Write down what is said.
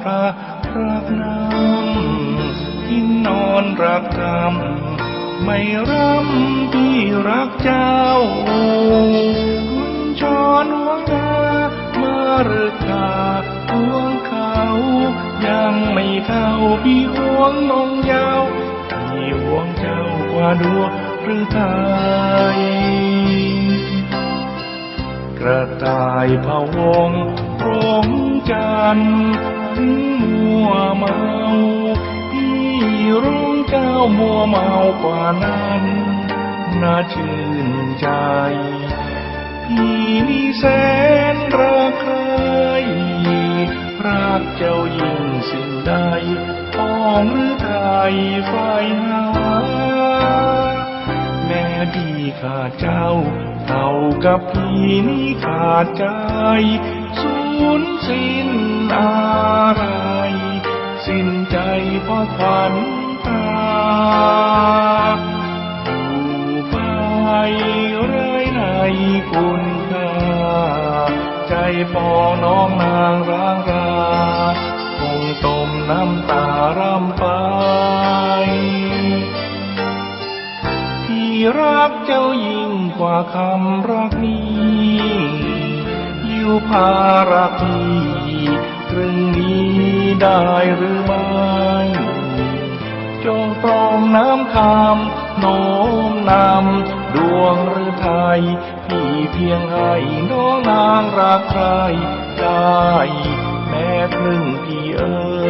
พระรักน้ำกินนอนรักกรรมไม่ร่ำที่รักเจ้า คุณชอนห่วงตามารึกาห่วงเขา ยังไม่เท่าพี่ห่วงนองยาวพี่ห่วงเจ้ากว่าดวงหรือไทยกระต่ายพะวงร้องจันทร์ ถึงมัวเมาพี่ร้องเจ้ามัวเมากว่านั้นน่าชื่นใจ พี่นี่แสนรักใครรักเจ้ายิ่งสิ่งใดพ้องหรือไทยไฟหาแม่ดีขาดเจ้าเท่ากับพี่นี่ขาดใจสูญสิ้น ฝันตาอยู่ไปไรในคุณค่าใจปองน้องนางร้างราคงต้มน้ำตารำไปพี่รักเจ้ายิ่งกว่าคำรักนี้อยู่ภารักพี่ตรึงนี้ได้หรือไม่ น้ำคำโน้มนำดวงหรือไทยพี่เพียงให้น้องนางรักใครได้แม้ครึ่งพี่เอ๋